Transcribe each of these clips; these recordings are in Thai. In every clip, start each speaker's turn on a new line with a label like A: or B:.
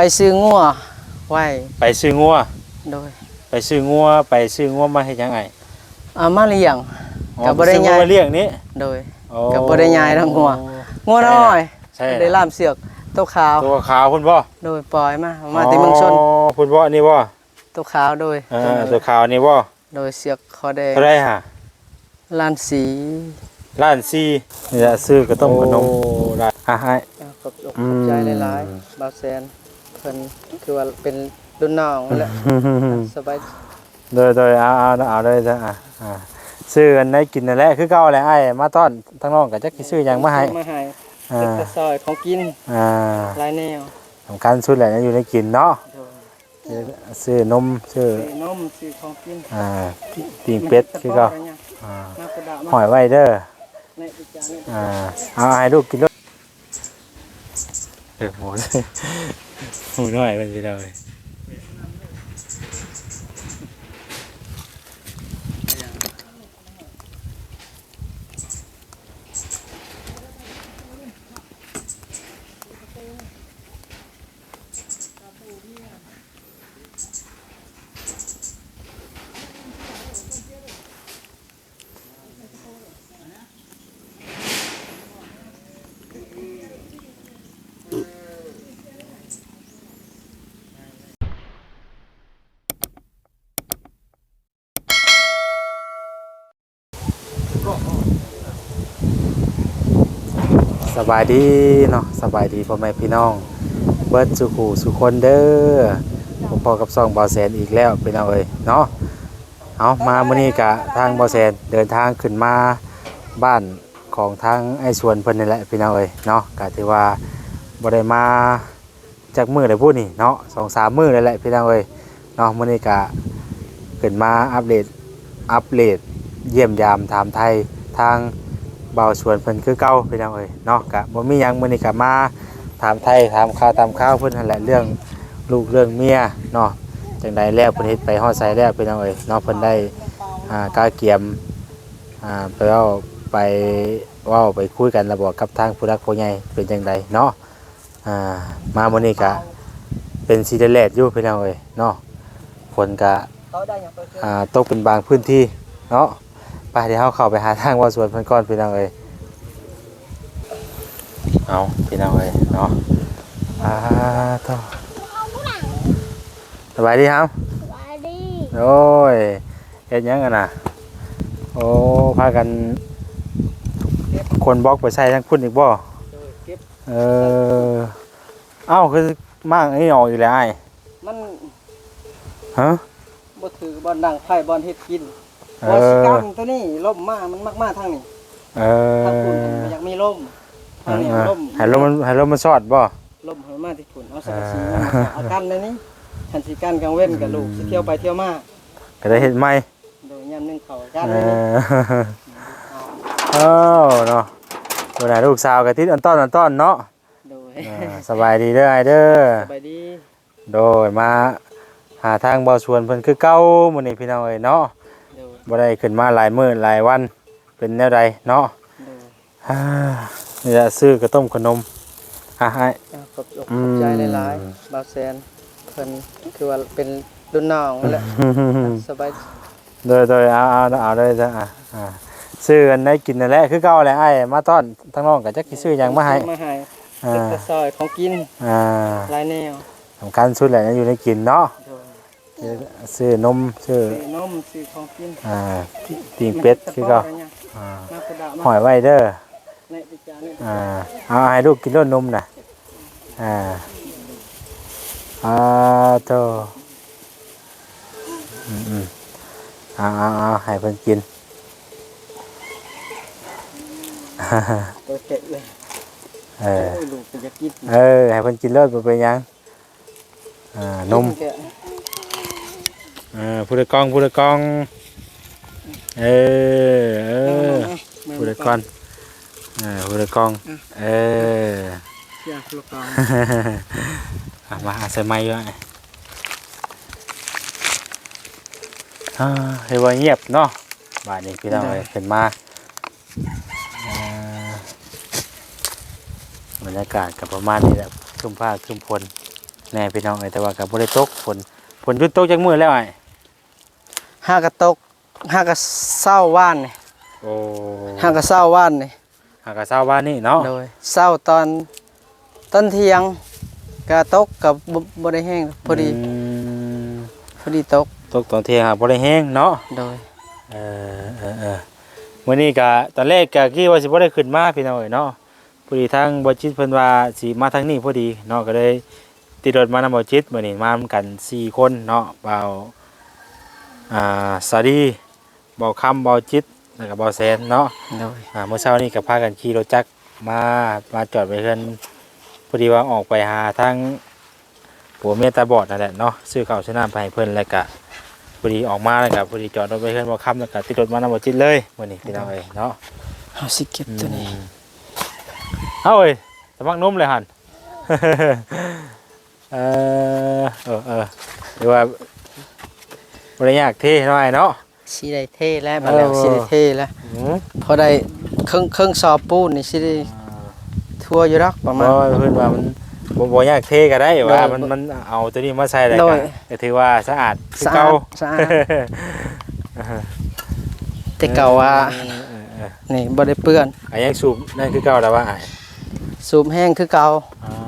A: ไปซื้องัวไว้
B: ไปซื้องัว
A: โดย
B: ไปซื้องัวไปซื้องัวมาเฮ็ดหยังไง
A: เอามาเลี้ยง
B: อ๋อ
A: ก็บ่ได้
B: ซื้องัว
A: ย้าย
B: มาเลี้ยงนี้
A: โดย
B: โอ้
A: ก็บ่ได้ย้ายทั้งงัวงัวน้อย
B: ใช่
A: ได้ล่ามเสือกตัวขาว
B: ตัวขาวพุ่นบ่
A: โดยปล่อยมามาที่เมืองชน
B: อ๋อพุ่นบ่อันนี่บ่
A: ตัวขาวโดย
B: เออตัวขาวนี่บ่
A: โดยเสือกคอแดง
B: เท่าไรฮะ
A: ลานสี
B: ล้านสี่นี่ละซื้อกระต้มขนมได้อะให้
A: เอาขอบอก
B: อื
A: ข
B: ม
A: อบใจหลายๆบาวแซน เพิ่นคือว่าเป็นรุ่นน้องนั่นแหละสบาย
B: โดยโดยเอาเอาเอาเลยจ้ะอะอะซื้ออันได้กินนั่นแหละคือเก่าแหละไอ้มาต้อนทั้งน้องก็จักสิซื้อหยังมาให้
A: มาให้
B: อ่า
A: เป็นกระซอยของกิน
B: อ่า
A: หลายแนว
B: สำคัญสุดแหละอยู่ในกินเนาะ
A: โดย
B: ซื้อนมซื้อ
A: ซื้อนมซื้อของกิน
B: อ่าปิ้งเป็ดคือเก่า
A: เนี่ย
B: อ่ามา
A: กระดาษ
B: หอยไว้เด้อ
A: ในอีกจานหนึง
B: อ่าเอาให้ลูกกินด้วยเออหมู หมูน้อยเป็นไปเลย สบายดีเนาะสบายดีพ่อแม่พี่น้อง เบิร์ดสุขูสุคนเด้อผมพอกับซองบอแสนอีกแล้วพี่น้องเอ้ยเนาะเอามามื้อนี้กะทางบอแสนเดินทางขึ้นมาบ้านของทางไอ้สวนเพิ่นนี่แหละพี่น้องเอ้ยเนาะกะถือว่าบ่ได้มาจากมือได้พูดนี่เนาะสองสามมือเลยแหละพี่น้องเอ้ยเนาะมื้อนี้กะขึ้นมาอัปเดตอัปเดตเยี่ยมยามถามไทยทาง เบาสวนเพิ่นคือเก่าพี่น้องเอ้ยเนาะกะบ่มีหยังมื้อนี้กะมาถามไทยถามข่าวตามข่าวเพิ่นนั่นแหละเรื่องลูกเรื่องเมียเนาะจังใดแล้วเพิ่นเฮ็ดไปฮอดไสแล้วพี่น้องเอ้ยเนาะเพิ่นได้อ่ากาเกียมอ่าไปเว้าไปเว้าไปคุยกันระบอกกับทางผู้รักผู้ใหญ่เป็นจังใดเนาะอ่ามามื้อนี้กะเป็นซีเดเลตอยู่พี่น้องเอ้ยเนาะฝนกะ
A: อ่า
B: ตกเป็นบางพื้นที่เนาะ เดี๋ยวเราเข้าไปหาทางว่าสวนเพิ่นก่อนพี่น้องเอ้ยเอาพี่น้องเอ้ยเนาะอ่าต่อสบายดีครับ
C: สวัสดี
B: โอ้ยเฮ็ดหยังกันน่ะโอ้พากัน คนบล็อกไปใส่ทั้งคุณอีกบ่
A: โดยเก็บ
B: เออเอ้าคือมากนี่ออกอีกแล้วไอ้
A: มัน
B: ฮะ
A: บ่ถือบอลดังไผ่บอลเฮ็ดกิน
B: เอ
A: บ่สิ
B: อ
A: กันตัวนี้ล่มมามันมากมาทางนี้
B: เอ
A: ทางคุณ
B: อ
A: อยากมีล่ม
B: เอ
A: ทาง
B: อ
A: นี้
B: เออ
A: ล่ม
B: ให้ลมมันให้ลมมันสอดบ่
A: ล่มให้มาที่คุณเอาสังกะสี
B: เออ
A: มาเอากันในนี้คันสิกันกลางเว้นกับลูกสิเที่ยวไปเที่ยวมา
B: ก็ได้เห็นไหม
A: โดยยามหนึงเขากัน
B: เอ
A: ในนี้
B: อเอ้าเนาะตัวไหนลูกสาวกะติดอันต้อนอันต้อนเนาะ
A: โดย
B: อ่าสบายดีเด้อไอเด้อ
A: สบายดี
B: โดยมาหาทางบ่อสวนเพิ่นคือเก่ามื้อนี้พี่น้องเอ้ยเนาะ
A: โดย
B: บ่ได้ขึ้นมาหลายมื้อหลายวันเป็นแนวใดเนาะ
A: โดย
B: อ่านี่จะซื้อกระต้มขนมอะให้
A: เอาขอบอกขอบใจหลายๆบาวแซนเพิ่นคือว่าเป็นรุ่นน้องนั่นแหละสบาย
B: โดยโดยเอาเอาเอาเลยจ้ะอะอ่าซื้ออันได้กินนั่นแหละคือเก่าแหละไอ้มาต้อนทั้งน้องก็จักสิซื้อหยังมาให้
A: มาให้
B: อ่า
A: เป็นกระซอยของกิน
B: อ่า
A: หลายแนว
B: สำคัญสุดแหละอยู่ในกินเนาะ
A: โดย
B: ซื้อนมซื้อ
A: ซื้อนมซื้อของกิน
B: อ่าปิ้งเป็ดคือเก็
A: มากระดาษ
B: หอยไว้เด้อ
A: ในอีกจานหนึง
B: อ่าเอาให้ลูกกินรสนมน่ะอ่าอ่าโตอืมอืมเอาเอาเอาให้เพิ่นกิน
A: ตัวเจ็ดเลย
B: เออ
A: โอ้ยลูกก็จะกิน
B: เออให้เพิ่นกินรสบ่เป็นหยังอ่านม
A: แกะ
B: เออผู้ใดกองผู้ใดกอง เออเออผู้ใดกอนเออผู้ใดกอง เออ
A: เสียลูกกอง
B: อะมาหาใส่ไม้ด้วยอ่าเฮ้ยว่าเงียบเนาะบาดนี้พี่น้องเลยขึ้นมาอ่าบรรยากาศกับประมาณนี้แหละครึมผ้าครึมพลแน่พี่น้องเอ้ยแต่ว่าก็บ่ได้ตกฝน นหยุดตกจักมื้อแล้วไอ้
A: ห้ากระตกห้ากระเศร้าว่านนี่
B: โอ้
A: ห้ากระเศร้าว่านนี่
B: หากะเช้าบ้านนี่เนาะ
A: โดยเศร้าตอนต้นเที่ยงกระตกกับบ่ได้แห้งพอดี
B: ม
A: พอดีตก
B: ตกตอนเที่ยงหาบ่ได้แห้งเนาะ
A: โดย
B: เออเออเออมื้อนี้ก็ตอนแรกก็คิดว่าสิบ่ได้ขึ้นมาพี่น้องเอ้ยเนาะพอดีทางบ่จิตเพิ่นว่าสิมาทางนี้พอดีเนาะก็เลย ติดรถมานำบ่จิตมื้อนี้มานำกันสี่คนเนาะเบาอ่าสาดีเบาคำเบาจิตแล้วก็เบาแสนเนาะ
A: โดย
B: อ่าเมื่อเช้านี้ก็พากันขี่รถจักรมามาจอดไว้เพิ่นพอดีว่าออกไปหาทางผัวเมียตาบอดนั่นแหละเนาะซื้อข้าวซื้อน้ำไปให้เพิ่นแล้วก็พอดีออกมาแล้วก็พอดีจอดรถไว้เพิ่นบ่ค้ำแล้วก็ติดรถมานำบ่จิตเลยมื้อนี้พี่น้องเอ้ยเนาะ
A: เอาสิเก็บตัวนี้
B: เอาเอ้ยสมัครนมเลยหั่น เออเออเออหรือว่าบ่ได้ยากเท่หน่อยเนาะ
A: สิได้เท่แล้วบัดแล้ว
B: เออ
A: สิได้เท่แล้ว
B: อืม
A: พอได้ครึ่งครึ่งสอบปูนนี่สิได้ทั่วอยู่ดอกประมาณ
B: บ่เพิ่นว่ามันบ่บ่ยากเท่ก็ได้ว่า
A: โดย
B: มันมันเอาตัวนี้มาใส่ได้
A: โด
B: ก็
A: ย
B: ก็ถือว่าสะอาดคือ
A: สะอา
B: เก่า
A: ดสะอาดแต่เก่าว่า
B: เออเออเออ
A: นี่บ่ได้เปื้อน
B: อันยังสูบนั่นคือเก่าแล้วว่าอ้าย
A: สูบแห้งคือเก่า
B: อ่าอั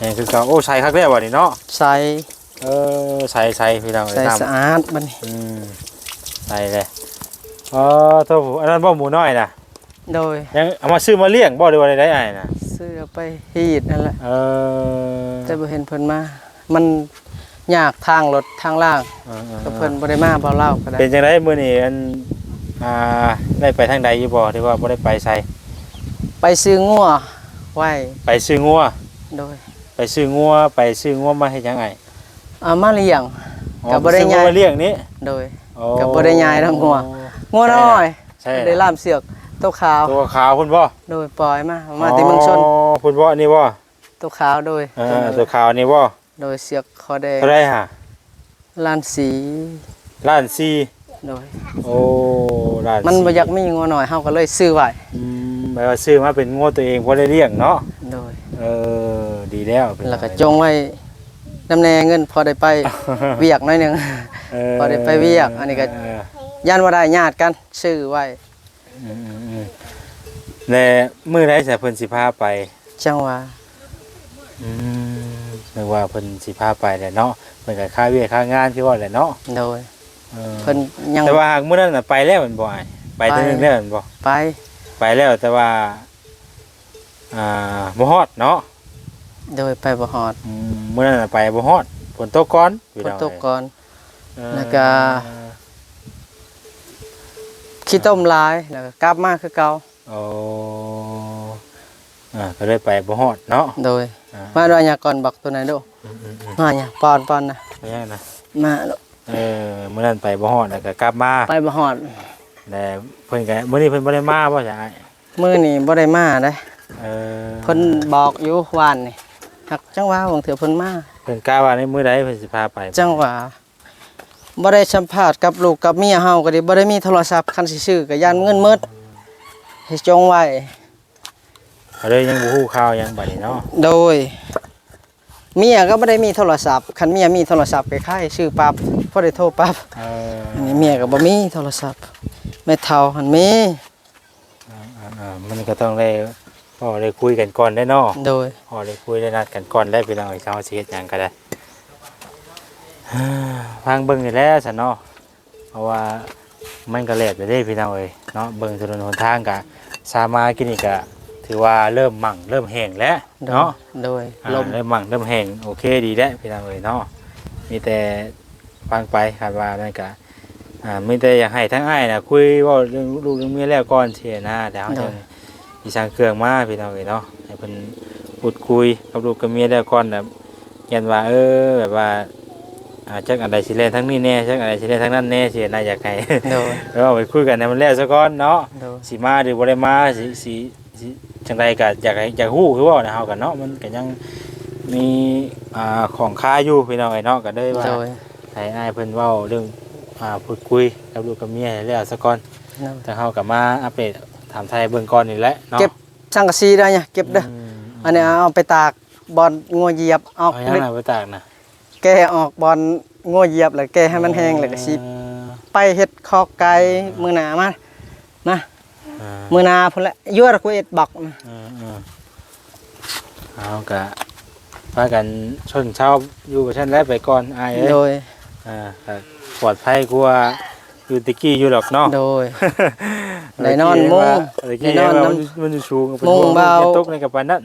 B: นยังคือเก่าโอ้ใส่คักแล้วบัดนี้เนาะ
A: ใส่
B: เออใส่ใส่พี่น้อง
A: ใส่
B: น้ำ
A: สะอาดบัดนี้
B: อืมใส่เลยอ๋อโทษผมอันนั้นบ่หมูน้อยน่ะ
A: โดย
B: ยังเอามาซื้อมาเลี้ยงบ่หรือว่าได้อ้ายน่ะ
A: ซื้อเอาไปฮีดนั่นแหละ
B: เออ
A: แต่บ่เห็นเพิ่นมา มันยากทางรถทางล่าง
B: เออเออ
A: ก็เพิ่นบ่ได้มาบ่เล่าก็ได้
B: เป็นจังไดมื้อนี้อันอ่าได้ไปทางใดอยู่บ่หรือว่าบ่ได้ไปไส
A: ไปซื้องัวไว้
B: ไปซื้องัว
A: โดย
B: ไป ซื้องัวไปซื้องัวมาเฮ็ดหยังไง
A: เอามาเลี้ยง
B: อ๋อ
A: ก็บ่ได้
B: ซื้องัว
A: ย้าย
B: มาเลี้ยงนี่
A: โดย
B: อ๋อ
A: ก็บ่ได้ย้ายทั้งงัวงัวน้อย
B: ใช่
A: ได้ล่ามเสือกตัวขาว
B: ตัวขาวพุ่นบ่
A: โดยปล่อยมามาที่เมืองชน
B: อ๋อพุ่นบ่อันนี้บ่
A: ตัวขาวโดย
B: เออตัวขาวนี่บ่
A: โดยเสือกคอแดง
B: เท่าไหร่ฮะ
A: ลานสี
B: ล้านสี่
A: โดย
B: โอ้ล้าน
A: มันบ่
B: สี่
A: อยากมีงัวน้อยเฮาก็เลยซื้อไว้
B: อืมแปลว่าซื้อมาเป็นงัวตัวเองบ่ได้เลี้ยงเนาะ
A: โดย
B: เออ ดีแล้วเป็น
A: แล้วก็จงไว้นำแนเงินพอได้ไปเวียกหน้อยหนึง
B: เพ
A: อได้ไปเวียกอันนี้ก็
B: เออ
A: ยันว่าได้ญาติกันซื้อไว้
B: อืมอืมอืมและมื้อใดสิเพิ่นสิพาไป
A: จังหว่า
B: อืมนึกว่าเพิ่นสิพาไปแหละเนาะเพิ่นก็ค่าเวียกค่างานคือว่าแหละเนาะ
A: โดย
B: เออ
A: เพิ่นยัง
B: แต่ว่าหากมื้อนั้นน่ะไปแล้วแมันบ่อ้ายไปเทื่อนึงแล้วแมันบ่
A: ไป
B: ไปแล้วแต่ว่า อ่าบ่ฮอดเนาะ
A: โดยไปบ่ฮอด
B: อืมมื้อนั้นน่ะไปบ่ฮอดฝนตกก่อนพี่
A: ฝน
B: อง
A: ตกก่อน
B: เออ
A: แล้วก็ ขี้ต้มหลายแล้วก็กลับมาคือเก่า
B: โอ้อ่าก็เลยไปบ่ฮอดเนาะ
A: โดย
B: อ่า
A: มาด้วยหยาก่อนบักตัวไหนดู
B: อืมอืมอืม
A: มาหยาปอนปอนนะ
B: ไปยังนะ
A: มาลูก
B: เออมื้อนั้นไปบ่ฮอดแล้วก็กลับมา
A: ไปบ่ฮอด
B: แต่เพิ่นก็มื้อนี้เพิ่นบ่ได้มาบ่จ้ะอ้าย
A: มื้อนี้บ่ได้มาเด้
B: เออ
A: เพิ่นบอกอยู่วานนี่ หักจังหว่าบางเถื่อเพิ่นมา
B: เพิ่นกล้าว่าในมื้อใดเพิ่นสิพาไป
A: จังหว่าบ่ได้สัมภาษณ์กับลูกกับเมียเฮาก็ดิบ่ได้มีโทรศัพท์คันสิซื้อก็ย่านเงินหมดให้จงไว้
B: ก็เลยยังบ่ฮู้ข่าวหยังบัดนี้เนาะ
A: โดยเมียก็บ่ได้มีโทรศัพท์คันเมียมีโทรศัพท์ก็ค่ายซื้อปั๊บพอได้โทรปั๊บ
B: เออ
A: อันนี้เมียก็บ่มีโทรศัพท์แม่เฒ่าหันมี
B: อ่าๆมันก็ต้องได้ พอได้คุยกันก่อนได้เนาะ
A: โดย
B: พอได้คุยได้นัดกันก่อนได้พี่น้องไอ้เจ้าสิเฮ็ดหยังก็ได้อ่าฟังเบิ่งนี่แหละซั่นเนาะเพราะว่ามันก็แลดไปเด้พี่น้องเอ้ยเนาะเบิ่งถนนหนทางก็สามากินนี่ก็ถือว่าเริ่มมั่งเริ่มแห้งแล้ว
A: โดย
B: เนาะ
A: โดย
B: อ่า
A: ลม
B: เริ่มมั่งเริ่มแห้งโอเคดีแล้วพี่น้องเอ้ยเนาะมีแต่ฟังไปคาดว่านั่นก็อ่ามีแต่อยากให้ทั้งอ้ายน่ะคุยเว่าเรื่องลูกเรื่องเมียแล้วก่อนเสียนะเดี๋ยวเฮาจะ สิสั่งเครื่องมาพี่น้องเอ้ยเนาะให้เพิ่นพูดคุยกับลูกกับเมียแล้วก่อนแบบยันว่า เออแบบว่าอ่าจักอันใดสิเล่นทั้งนี้แน่จักอันใดสิเล่นทั้งนั้นแน่เสียนะอยากให้
A: โดย
B: แล้วเอาไปคุยกันให้มันแล้วซะก่อนเนาะ
A: โดย
B: สิมาหรือบ่ได้มาสิสิสิจังใดก็อยากให้อยากฮู้คือว่านะเฮากันเนาะมันก็ยังมีอ่าของค่าอยู่พี่น้องไอ้เนาะก็เลยว่า
A: โดย
B: ให้อ้ายเพิ่นเว้าเรื่องอ่าพูดคุยกับลูกกับเมียให้แล้วซะก่อน
A: โดย
B: แต่เฮาก็มาอัปเดต ถามไทยเบื้องก่อนนี่แหละเนาะ
A: เก็บสังกะสีได้เนี่ยเก็บเด้อ
B: ม
A: อันนี้เอาไปตากบอลงัวเหยียบออก
B: เอายัง
A: ลึก
B: น่ะไปตากน่ะ
A: แกออกบอลงัวเหยียบแล้วแกให้มันแห้งแล้วก็สิ
B: เออ
A: ไปเฮ็ดคอกไก่มือหนามานะ
B: เออ
A: มือหนาพุ่นละยั่วกูเอ็ดบักนะ
B: เออเออเอากะพากันชนเช้าอยู่กับฉันแล้วไปก่อนอายเอ้ย
A: โดย
B: อ่าก็ปลอดภัยกว่า อยู่ตะกี้อยู่หรอกเนาะ
A: โดยได้นอนมุ้ง
B: ตะกี้
A: ได้นอน
B: ว่า
A: น้ำ
B: มันมันอยู่สูง
A: มุ้งเบา
B: ตกในกับปานนั้น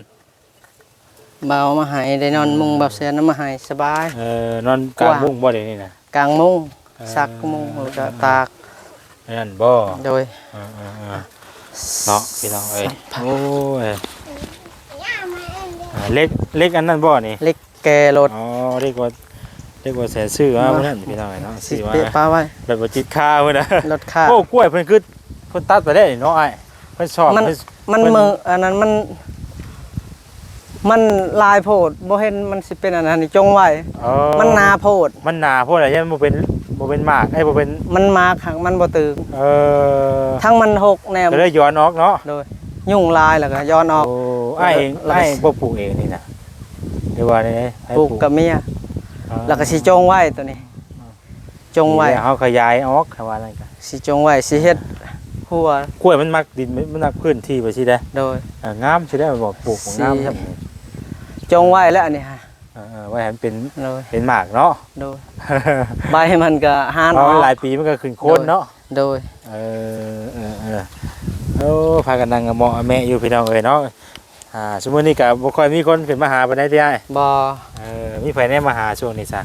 A: เบามาใหายได้นอนมุงเบาเสียน้ำมาใหายสบาย
B: เออนอนกลาง
A: กว้าง
B: มุ้งบ่ได้นี่นะ
A: กลางมุง
B: เออ
A: ซักมุงแล้วก็ตาก
B: นั่นบ่
A: โดย
B: เออเออเออเนาะพี่น้องเอ้ยโอ้ยอ่าเล็กเล็กอันนั้นบ่นี่
A: เล็กแกรถ
B: อ๋อเรียกว่า เรียกว่าแสนซื้อมาเพิ่นนั่นพี่น้องเอ้ยเนาะ
A: สิ
B: ซื้อมา
A: เปะป้าไว้
B: แบบบ่จิตค่าเพิ่นน่ะ
A: รถค่า
B: โอ้กล้วยเพิ่นคือเพิ่นตัดไปได้นี่เนาะไอ้เพิ่นชอบ
A: มัน
B: เพิ่น
A: มัน
B: มัน
A: มืออันนั้นมัน มันลายโพดบ่เห็นมันสิเป็นอันนั้นนี่จงไว้
B: เออ
A: มันนาโพด
B: มันหนาเพราะอะไรใช่บ่เป็นบ่เป็นหมากไอ้ยบ่เป็น
A: มันมาขังมันบ่ตึง
B: เออ
A: ทั้งมันหกแนว
B: ก็เลยย้อนออกเนาะ
A: โดย ยุ่งลายแล้วก็ย้อนออก
B: โอ้ไอ้ายเอง
A: แล้วก็
B: ไอ้ายบ่ปลูกเองนี่นะหรือว่าได้ให้
A: ปลูกกับเมีย
B: อ๋อ
A: แล้วก็สิจงไว้ตัวนี้ จงไว้
B: เดี๋ยเฮาขยายออกคำว่าอะไรกัน
A: สิจงไว้สิเฮ็ดหัว
B: กล้วยมันมักดินมันมักพื้นที่ไปสิได้
A: โดย
B: อ่างามสิได้บ่ปลูกบ่งาม
A: สิ
B: ใช่ไหม
A: จงไว้แล้วอันนี้ฮะ
B: เออๆไว้ให้มันเป็น
A: โดย
B: เป็นหมากเนาะ
A: โดยใบมันก็หาน
B: เพ
A: อ
B: ราะ
A: อ
B: มัน
A: ก
B: หลายปีมันก็ขึ้นโคนเนาะ
A: โดย
B: เออเออเออโอ้พากันนั่งกับหมอแม่อยู่พี่น้องเอ้ยเนาะ อ่าสมมุตินี่ก็บ่ค่อยมีคนขึ้นมาหาปานใดที่อ้าย
A: บ่
B: เออมีไผแน่มาหาช่วงนี้ซะ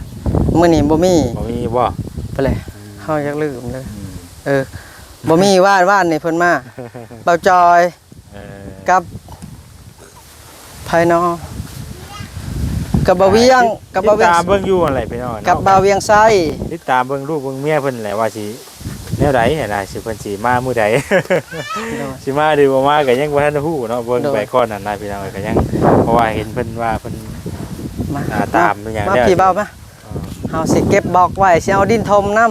A: มื้อนี้บ่มี
B: บ่มีบ่
A: ไปเลยเฮาอยากลืมเลย
B: อืม
A: เออบ่มีว่านว่านนี่เพิ่นมาเบาจอย
B: เออ
A: กับภายนอกกับบ่าวเวียงกับบ่าว
B: ติ
A: เวี
B: ด
A: ยง
B: ตามเบิ่งอยู่อะไรพี่น้อง
A: กับบ่าวเวียงไส้
B: ติดตามเบิ่งลูกเบิ่งเมียเพิ่นแหละว่าสิ แนวใดเนี่ยนะสิเพิ่นสิมามื้อใด
A: โดย
B: สิมาหรือบ่มาก็ยังบ่ทันฮู้เนาะเบิ่ง
A: โดย
B: ไปก่อนนั่นนะพี่น้องเอ้ยก็ยังเพราะว่าเห็นเพิ่นว่าเพิ่น
A: มา
B: อ่าตามเป็นอย่าง
A: มา
B: เดียว
A: พี่เบามาเฮาสิเก็บบอกไว้สิเอาดินทมน้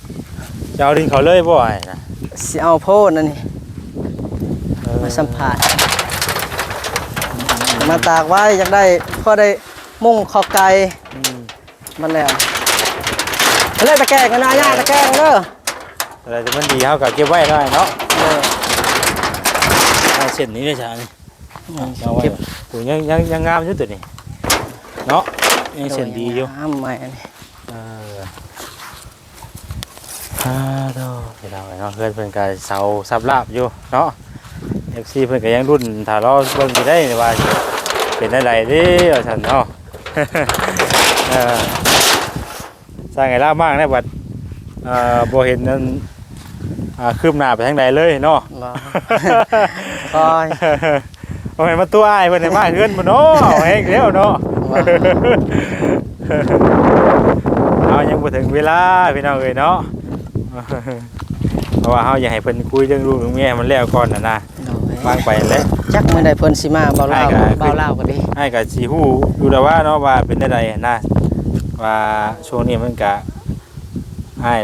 A: ำ
B: จะเอาดินเขาเลยบ่ไอ้นะ
A: สิเอาโพดนั่นนี่
B: เออ
A: มาสัมผัสมาตากไว้อยากได้พอได้มุ่งขอไก่
B: อืม
A: มันแล้วมาเลยตะแกรงกันนะย่าตะแกรงเด้อ
B: อะไรที่มันดีเฮาก็เก็บไว้ได้เนาะ
A: เออ
B: เอาเส้นนี้เลยจ้ะนี่
A: อืม
B: เอาไว้
A: เก็บ
B: ตัวยังยังยังงามอยู่ตัวนี้เนาะยังเส้นดีอยู่
A: ทำใหม่อันนี้
B: เอออ่าโดเดี๋ยวเราเนาะเพื่อนเพิ่นก็เสาซับลาบอยู่เนาะ FC เพิ่นก็ยังรุ่นถ้ารอเบิ่งอยู่ได้ว่าสิเป็นอะไรเด้ว่าซั่นเนาะเออสร้างไงล่ามากนะบัดเอ่อบ่เห็นนั่น อ่าคืบหน้าไปทางใดเลยเนาะ
A: บ่ คอย
B: เอาให้มาตัวอ้ายเพิ่นให้มาเฮือนบ่เนาะเอาให้แล้วเนาะ
A: ว่า
B: เอายังบ่ถึงเวลาพี่น้องเอ้ยเนาะ เพราะว่าเฮาอยากให้เพิ่นคุยเรื่องลูกเรื่องเมียให้มันแล้วก่อนน่ะนะวางไปแล้ว
A: จักมื้อใดเพิ่นสิมาเบาเล่า
B: ให้ก็
A: เบาเล่าก็ดี
B: ให้ก็สิฮู้อยู่แล้วว่าเนาะว่าเป็นได้ใดนะว่าช่วงนี้มันก็ให้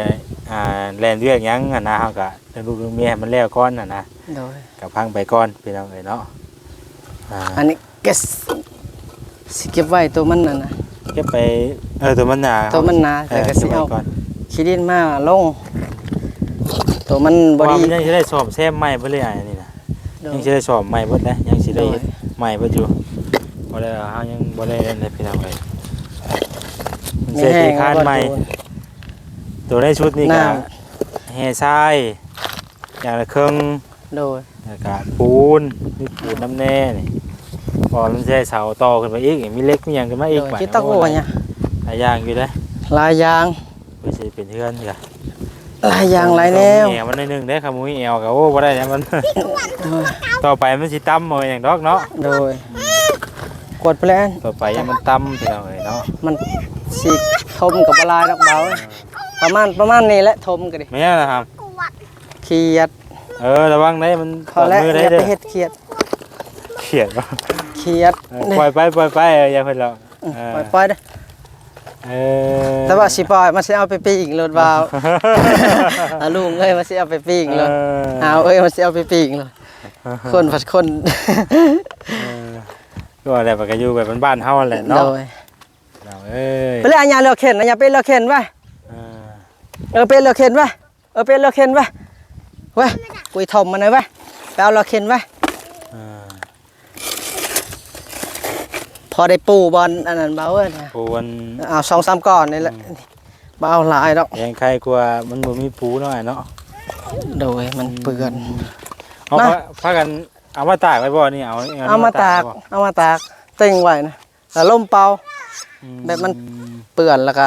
B: อ่าแล่นเรื่องหยังอะนะเฮาก็เรื่องลูกเรื่องเมียให้มันแล้วก่อนน่ะนะ
A: โดย
B: ก็พังไปก่อนพี่น้องเอ้ยเนาะอ่า
A: อันนี้เก็บสิเก็บไว้ตัวมันน่ะนะ
B: เก็บไปเออตัวมันหนา
A: ตัวมันหนา
B: เอ
A: แต่
B: อ
A: ก็สิ
B: เก็บ
A: เอา
B: ไว้ก่อน
A: ขี้ดินมาลง ตัวมัน
B: เพ
A: บ่
B: ราะว่า
A: ดี
B: มันยังสิได้สอบแซมใหม่เบ่เลยอะนี่นะ
A: โดย
B: ยังสิได้สอบใหม่เบิดนะยังสิ
A: โด
B: ได้
A: ย
B: เฮ็ดใหม่เบิดอยู่บ่ได้เฮายังบ่ได้เล่นเลยพี่น้องเอ้ยมัน
A: มี
B: เสีย
A: แห้
B: ที
A: ง
B: คาน
A: บ่
B: ใหม่
A: โดน
B: ตัวในชุดนี่ก็
A: น้
B: แห่ทรายอย่างละครึ่ง
A: โดย
B: แล้วก็ปูนมีปูนน้ำแน่นี่พอมันสิใช้เสาต่อขึ้นมาอีกมีเหล็กมีหยังขึ้นมาอีก
A: โดย
B: บัด
A: คิดตะโกเนี่ย
B: หลายอย่างอยู่เด้อ
A: หลายอย่าง
B: เพื่อสิเป็นเพื่อนก็
A: หลายอย่างหลายแนว
B: แอวมันหนึงได้อครับมุ้ยแอวก็โอ้บ่ได้เนี่ยมัน
A: โดย
B: ต่อไปมันสิตั้มมืออย่างดอกเนาะ
A: โดยกดแปลน
B: ต่อไปยังมันตั้มพี่น้องเอ้ยเนาะ
A: มันสิทมกับละลายดอกเบา ประมาณประมาณนี้แหละทมก็ดิ
B: ไม่ใช่นะครับ
A: เครียด
B: เออระวังได้มัน
A: เขาแล้ว
B: มือ
A: อ
B: ได้
A: ย่า
B: เด้
A: ไป
B: อ
A: เฮ็ดเครียด
B: เขียนว่า
A: เครียด
B: เออปล่อยไปปล่อยไปเอออย่าเพิ่นหรอกเออ
A: ปล่อยปล่อยเด้อ
B: เออ
A: แต่ว่าสิปล่อยมันสิเอาไปปีกรถบ่าวอาลุงเอ้ยมันสิเอาไปปีกรถ
B: เอ
A: เอาเอ้ยมันสิเอาไปปีกรถคนผัดคน
B: เออก็อะไรมันก็อยู่แบบบ้านๆเฮาแหละ
A: โด
B: เนาะ
A: ย
B: เราเอ้ย
A: ไปเลยอันยาเลือกเข็นอันยาเป็นเลือกเข็นไว้
B: อ่า
A: เออเป็นเลือกเข็นไว้เออเป็นเลือกเข็นไว้ไว้กุยถมมาหน่อยไว้ไปเอาเลือกเข็นไว้
B: อ่า
A: พอได้ปูบอลอันนั้นเบาเอ้ยนะ
B: ปูมัน
A: เอาสองสามก้อนนี่แหละบ่เอาหลายดอก
B: ยังใครกลัวมันบ่มีปูหน่อยเนาะ
A: โดยมันเปื้อน
B: เอา
A: มา
B: พาพากันเอามาตากไว้บ่นี่เอา
A: เอามาตาก
B: บ่
A: เอามาตากเต็งไว้นะแล้วล่มเป่า
B: อื
A: แบบมันเปื้อนแล้วก็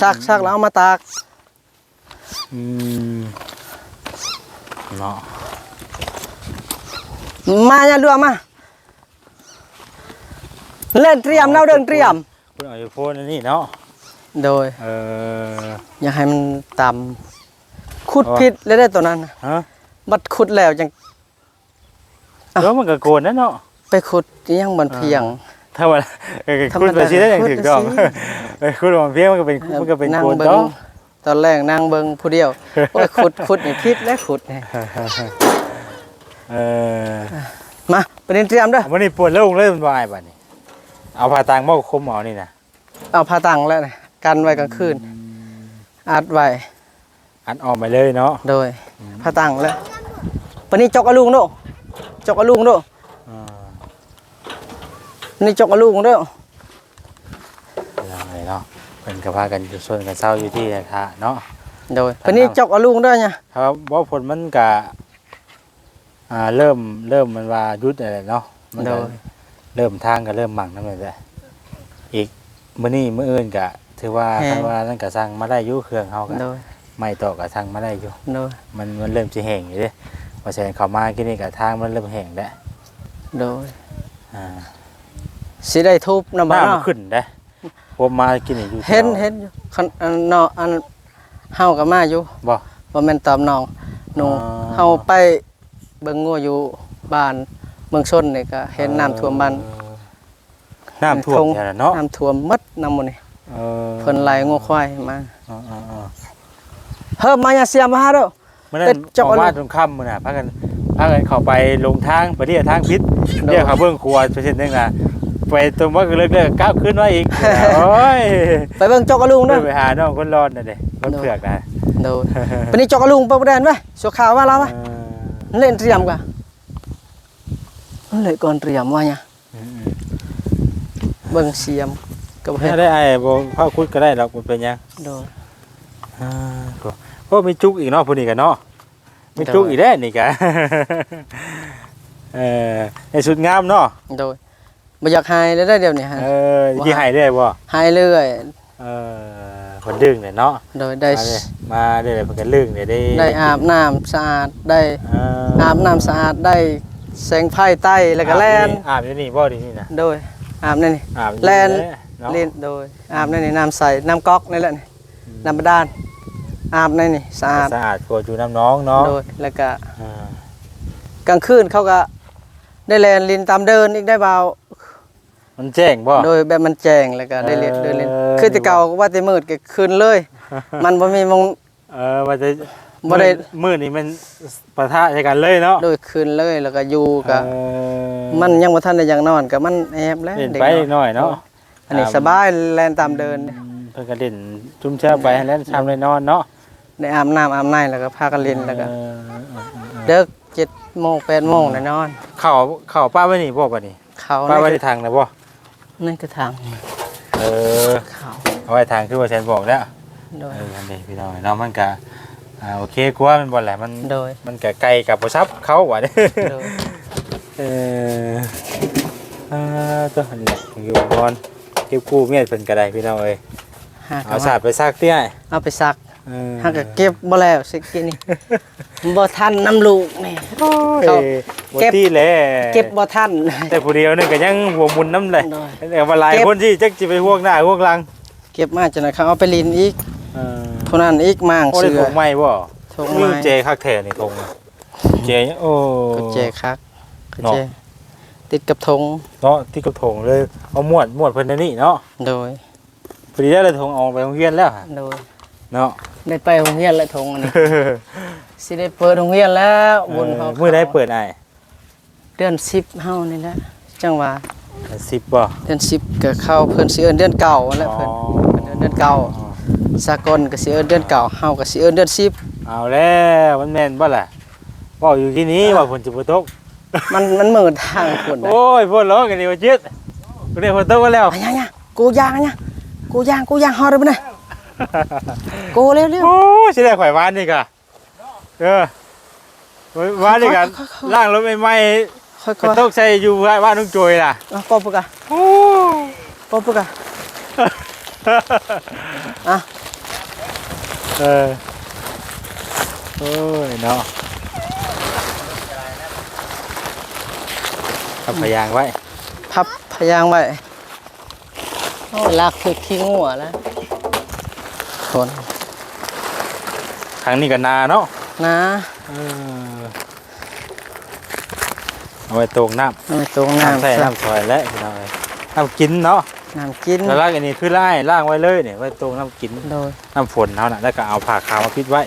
A: ซักซักแล้วเอามาตาก
B: อืมเนาะ
A: มาอย่าเรือมา เล่นเตรียมเนาเดินเตรียม
B: คุณเอาอยู่โพนอันนี่เนาะ
A: โดย
B: เออ
A: อย่าให้มันต่ำขุด
B: อ๋อ
A: พิษเลยได้ตัวนั้นน่ะ
B: ฮะ
A: บัดขุดแล้วจัง อะ
B: แล้วมันก็โกนนะเนาะ
A: ไปขุดอิหยังบนเพียง
B: ถ้าว่าเออ
A: ธรรม
B: คุณไป
A: ดา
B: สิได้อย่าง
A: ขุด
B: ถึงดอก
A: ไปสิ
B: เออคุณของเพี้ยมันก็เป็นมันก็เป็น
A: นั่ง
B: โกน
A: เบิ
B: เนาะ
A: ง ตอนแรกนั่งเบิงผู้เดียวโอ้ยขุดขุดนี่พิษและขุดนี่
B: เออ
A: มาไปเรียนเตรียมเด้อ
B: วันนี้ปวดโล่งเลยมันวายบัดนี้ เอาผ้าตางหม้อคมเอานี่นะ
A: เอาผ้าตังแล้วนะกันไว้กลางคืนอัดไว้
B: อันออกไปเลยเนาะ
A: โดยผ้าตังแล้วปานนี้จกเอาลุงโดจกเอาลุงโด
B: อ่า
A: นี่จกเอาลุงโด
B: เอาเลย เนาะเพิ่นก็พากันอยู่ส่วนกันเศร้าอยู่ที่นะคะเนาะ
A: โดยปานนี้จกเอาลุงโดเนี่ย
B: ถ้าว่าผลมันก็อ่าเริ่มเริ่มมันว่าหยุดอะไรเนาะมัน
A: โด
B: ก็
A: ย
B: เริ่มทางก็เริ่มหมั่งนั่นเลยแหละอีกมื้อนี้มื้ออื่นก็ถือว่าถ้าว่านั่นก็สั่งมาได้อยู่เครื่องเฮาก็
A: โดย
B: ไม่ต่อก็สั่งมาได้อยู่
A: โดย
B: มันมันเริ่มจะแห้งอยู่เด้พอแซนเข้ามากินนี่ก็ทางมันเริ่มแห้งแล้ว
A: โดย
B: อ่า
A: สิได้ทุบน้ำ
B: น้ำ
A: บ้า
B: มันขึ้นได้ ผมมากินนี่อยู่
A: เห็น
B: แถว
A: เห็นอยู่คันอันนออันเฮากับมาอยู่
B: บ่
A: บ่แม่นตอบน้องหนู
B: อ๋อ
A: เฮาไปเบิ่งงัวอยู่บ้านเมืองชนนี่ก็เห็นน้ำท่วมบ้าน
B: เออน้ำท่วม
A: ทง
B: แค่นั้นเนาะ
A: น้ำท่วมหมดน้ำหมดนี่
B: เออ
A: เพิ่นไล่งัวควายมา
B: เออเออเออ
A: เฮ้ยมาอย่าเสียมาหาเด้อ
B: เมื่อนั้
A: เป็น
B: น
A: เจ้า
B: ออก
A: อะไร
B: มาตรงค่ำมื้อน่ะพากันพากันเข้าไปลงทางไปเรียกทางพิษ
A: โดน
B: เรียกเขาเบิ่งครัวเช่นนึงน่ะ ไปตรงว่าก็เลยเลิกก้าวขึ้นมาอีก โอ้ย
A: ไปเบิ่งจอกกระลุง
B: เดิ
A: เด้
B: น
A: อ
B: ไปหาน้องคนรอดน่ะเด้รถเผือกน่ะ
A: โดยปานนี้จอกกระลุงไปบ่ได้เว้ยสัวขาวว่าเราวะ
B: เออ
A: เล่นเตรียมกะเลยก่อนเตรียมว่าหยัง
B: อืม
A: เบิ่งเสียมก็บ่
B: ๆ
A: เฮ็
B: ถ้า
A: ด
B: ได้ไอ้บ่พาคุดก็ได้ดอกมันเป็นหยัง
A: โดย
B: อ่าก็ก็มีจุกอีกเนาะพุ่นนี่กันเนาะมีจุกอีกแล้วนี่กะเออในสุดงามเนาะ
A: โดย บ่อยากหายได้เดี๋ยวนี้ฮะ
B: เออที่ให้ได้บ่
A: หายเรื่อย
B: เออคนดึงเนี่ยเนาะ
A: โดยได้
B: มาเลยมาได้เลยเพิ่นก็ลึงเนี่ยได้
A: ได้อาบน้ำสะอาดได้
B: เอ่อ
A: อาบน้ำสะอาดได้แสงไฟใต้แล้วก็แล่น
B: อาบอยู่นี่บ่ดีนี่นะ
A: โดยอาบนั่นนี่
B: อาบอยู่
A: แล่น
B: เนาะ
A: เล่นโดยอาบนั่นนี่น้ำใสน้ำก๊อกนี่แหละนี่น้ำบาดาลอาบนั่นนี่สะอาด
B: สะอาดกว่าอยู่น้ำน้องเนาะ
A: โดยแล้วก็
B: อ่าก
A: ลางคืนเขาก็ได้แลนลินตามเดินอีกได้เบา
B: มันแจ้งบ่
A: โดยแบบมันแจ้งแล้วก็ได้เล่น
B: เออ
A: เดินเล่นคือแต่เก่าก็ว่าแต่มืดก็คืนเลย มันบ่มีมอง
B: เออมันจะ
A: บ่ได้
B: มืดนี่มันปะทะใส่กันเลยเนาะ
A: โดยคืนเลยแล้วก็อยู่ก็
B: เออ
A: มันยังบ่ทันได้อย่างนอนก็มันแอบแล้ว
B: เล่น
A: ด็ก
B: ไป
A: น้อย
B: หน่อยเนาะ
A: อันนี้สบายแลนตามเดิน
B: อืมเพิ่นก็เล่นจุ่มเช้าไปแล้วชามเลยนอนเนาะ
A: ได้อาบน้ำอาบในแล้วก็พากันเล่นแล้วก็
B: เออเออเออ
A: เด็ก7โมง8โมงได้นอน
B: เข้าเข้าป้าไว้นี่บ่บัดนี้
A: เขา
B: ป้าไว้
A: ใน
B: ที่ทางนะบ่
A: นั่นก็ทาง
B: เออ
A: เขา
B: เอาไว้ทางคือว่าฉันบอกแล้ว
A: โดย
B: เออนั่นเด้พี่น้องเนาะมันก็อ่าโอเคกว่ามันบ่แหละมัน
A: โดย
B: มันก็ไกลกับบ่ซับเขาว่าเด้
A: โดย
B: เอออ่าตัวนี้อยู่บอนเก็บกู้เมียเพิ่นก็ได้พี่น้องเอ้ย
A: หา
B: เอาสาดไปซักเตี้ย
A: เอาไปซัก
B: เออ
A: หาก็เก็บบ่แล้วสิกินนี่บ่ทันน้ำลูกนี่
B: โอ้ย
A: เขา
B: บ่
A: เก็บ
B: ตีแหละ
A: เก็บบ่ทัน
B: แต่ผู้เดียวนี่ก็ยังหัวมุนน้ำเลย
A: โดย
B: แต่ว่าหลาย
A: เก็บ
B: คนที่จักสิไปห่วงหน้าห่วงหลัง
A: เก็บมาจังได๋เขาเอาไปลินอีก
B: เออ
A: ผู้นั้นอีกมาง
B: โอ้ได้
A: เสื
B: ถ
A: อง
B: ใหม่บ่
A: ทง
B: นี่
A: ไม้
B: เจคักแท้นี่ทงอะเจโอ้
A: ก็เจคักก็
B: เนาะ
A: เจติดกับธง
B: เนาะที่กระถงเลยเอามวดมวดเพิ่นในนี่เนาะ
A: โดย
B: พอดีได้เลยทงเอาไปโรงเรียนแล้วฮะ
A: โดย
B: เนาะ
A: ได้ไปโรงเรียนแล้วธงอันนี้ สิได้เปิดโรงเรียนแล้วบุญเขา
B: เมื่อได้เปิดไอ้
A: เดือน10เฮานี่แหละจังหว่า
B: สิบบ่
A: เดือน10ก็เข้าเพิ่นสิเอิ้นเดือนเก่านั่นแหละเพิ่นเพิ่นเอิ้นเดือนเก่าสากลก็สิเอิ้นเดือนเก่าเฮาก็สิเอิ้นเดือน10
B: เอาแล้วมันแม่นบ่ล่ะบ่อยู่ที่นี้ว่าฝนจะบ่ตก
A: มันมันมืดทางพุ่นน่ะ
B: โอ้ยพ่นร้องกันนี่ว่าจิตเรียกฝนตกมาแล้ว
A: อะยะๆกูย่างอะยะกูย่างกูย่างเฮาได้บ่น่ะ กูเร็ว
B: โอ้ยสิได้ข่อยวานนี่กะเออวานนี่กะล่างรถใหม่
A: ๆค่อย
B: ๆก็ตกใส่อยู่บ้านนุ่งโจยล่ะ
A: ๆเอาก็ปุกะ
B: โอ้
A: ก็ปุกะอะ
B: เออโอ้ยเนาะเอาพยางไว้
A: พับพยางไว้โอ้ลากคือขี้งัวแล้ว คน
B: ครั้งนี้ก็นาเนาะ
A: นะ
B: เออเอาไว้ตรงน้ำ
A: น้ำตรง
B: น้ำ
A: น้ำ
B: ใส่น้ำซอยและพี่น้องเอ้ยน้ำกินเนาะ
A: น้ำกิน
B: แล้วล่างอันนี้คือไล่ล่างไว้เลยเนี่ยไว้ตรงน้ำกิน
A: โดย
B: น้ำฝนเท่านั้นแล้วก็เอาผ้าขาวมาปิดไว้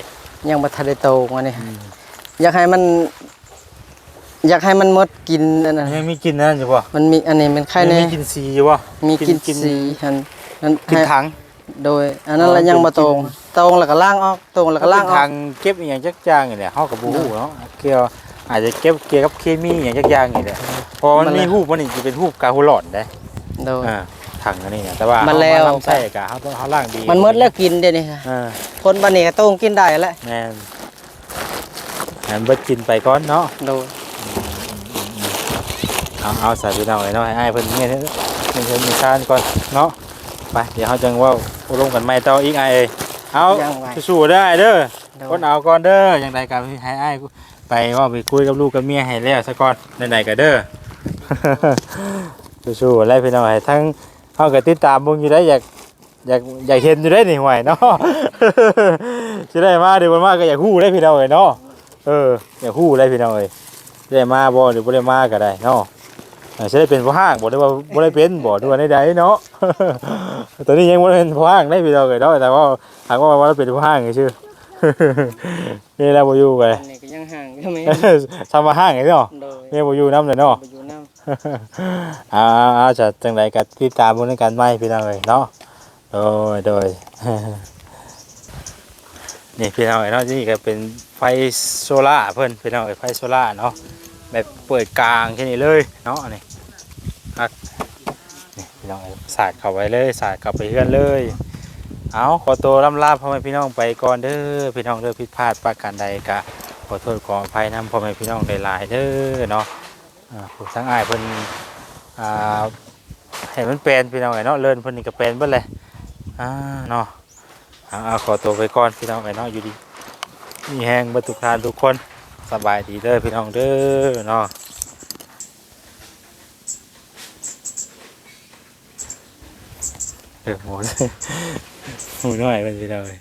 A: ยังบ่ทันได้โตมานี่อยากให้มัน อยากให้มันหมดกินอันนั้น
B: ยังมีกินนั่นอยู่ป่ะ
A: มันมีอันนี้มันไข่
B: ยั
A: ใน
B: งมีกินสีอยู่ป่ะ
A: มีกิน
B: กิน
A: สีอันนั้น
B: กิน
A: ให้
B: ถัง
A: โดย อันนั้นแหละ
B: อ๋อ
A: ยังบ่
B: เป็น
A: ตรง
B: กิน
A: ตรงแล้วก็ล่างออกตรงแล้วก็ล่างออ
B: ทากงเก็บอหย่างจักอย่างอย่างเนี่ยเฮากับบูฮู้เนาะเกี่ยวอาจจะเก็บเกี่ยวกับเคมีอหย่างจักอย่างอย่างเนี่ยเพอมัน
A: มัน
B: มี
A: แล้ว
B: ฮูบมันนี่จะเป็นฮูบกาฮูหลอดได้
A: โดย
B: อ่าถังอันนี้เนี่ยแต่ว่า
A: มัน
B: เฮา
A: แล้ว
B: ลำไส้กะเฮาต้องเฮาล่างดี
A: มันหมดแล้วกินเดี๋ยวนี้ค่ะ
B: อ่า
A: คนบันนี้ก็ต้องกินได้แล้ว
B: แม่นงั้นเบิดกินไปก่อนเนาะ
A: โดย
B: เอาเอาใส่ไปหน่อยเนาะให้อ้ายเพิ่นเนี่ยเพิ่นเพิ่นมีชานก่อนเนาะ ไปเดี๋ยวเฮาจังเว่าอบรมกันใหม่ต่ออีกอ้ายเอ้ยเอา
A: ยังไง
B: สู้ๆได้เด้อ
A: โดย
B: คนเอาก่อนเด้ออย่างไรกันให้อ้ายไปว่าไปคุยกับลูกกับเมียให้แล้วซะก่อนไหนๆก็เด้อ สู้ๆอะไรพี่น้องให้ทั้งเฮาก็ติดตามเบิ่งอยู่ได้อยากอยากอยากเห็นอยู่ได้นี่ห่วยเนาะ สิได้มาเดี๋ยวมันมาก็อยากฮู้ได้พี่น้องเอ้ยเนาะเอออยากฮู้ได้พี่น้องเอ้ยสิได้มาบ่หรือบ่ได้มาก็ได้เนาะ เออสิได้เป็นผู้ห้างบ่ได้ว่าบ่ได้เป็นบ่ด้วยใดๆเนาะ ตอนนี้ยังบ่ได้เป็นผู้ห้างได้พี่น้องเอ้ยเนาะแต่ว่าหากว่าว่าเราเป็นผู้ห้างซื่อ นี่เราบ่อยู่ไป
A: อันนี้ก็ยังห่างอยู่ไหม
B: ทำมาห้างไงเนาะ
A: โดย
B: เมียบ่อยู่น้ำเลยเนาะ
A: ไปอยู่น้
B: อ่าอ่าจะจังไดก็ติดตามบนการใหม่พี่น้องเอ้ยเนาะโดยโดยนี่พี่น้องเอ้ยเนาะนี่ก็เป็นไฟโซล่าร์เพิ่นพี่น้องเอ้ยไฟโซล่าร์เนาะแบบเปิดกลางแค่นี้เลยเนาะนี่ ฮักพี่น้องสาดเข้าไว้เลยสาดเข้าไปเฮือนเลย เอาขอตัวล่ำลาพ่อแม่พี่น้องไปก่อนเด้อพี่น้องเด้อผิดพลาดประการใดกะขอโทษขออภัยนํพ่อแม่พี่น้องหลายๆเด้อเนาะอ่าผู้ทั้งอายเพิ่นอ่าให้มันเป็นพี่น้องไอ้เนาะเลินเพิ่นนี่ก็เป็นเบิดเลยอ่าเนาะเอาเอาขอตัวไปก่อนพี่น้องไอ้เนาะอยู่ดีมีแห้งบิดทุกทานทุกคนสบายดีเด้อพี่น้องเด้อเนาะ อหมู หมูน้อยเป็นพี่น้องเลย